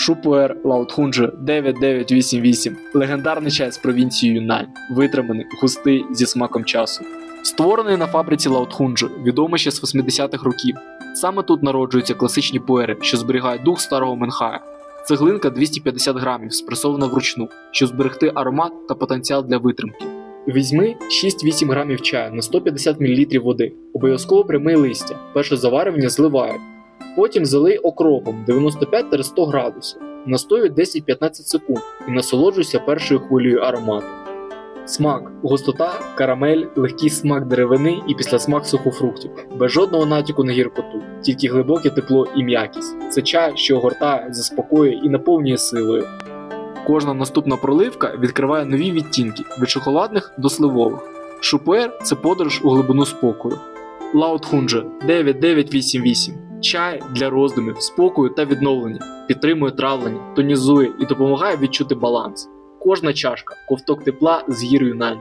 Шупуер Лаутхунджи 9988 легендарний чай з провінції Юнань, витриманий, густий зі смаком часу. Створений на фабриці Лаутхунджи, відомий ще з 80-х років. Саме тут народжуються класичні пуери, що зберігають дух старого Менхая. Цеглинка 250 грамів, спресована вручну, щоб зберегти аромат та потенціал для витримки. Візьми 6-8 грамів чаю на 150 мл води. Обов'язково прямий листя. Перше заварювання зливають. Потім залий окропом 95-100 градусів. Настоюй 10-15 секунд і насолоджуйся першою хвилею аромату. Смак, густота, карамель, легкий смак деревини і післясмак сухофруктів, без жодного натяку на гіркоту, тільки глибоке тепло і м'якість. Це чай, що огортає, заспокоює і наповнює силою. Кожна наступна проливка відкриває нові відтінки від шоколадних до сливових. Шупуер це подорож у глибину спокою. Лаутхунджа 9988 Чай для роздумів, спокою та відновлення, підтримує травлення, тонізує і допомагає відчути баланс. Кожна чашка ковток тепла з гір Юнані.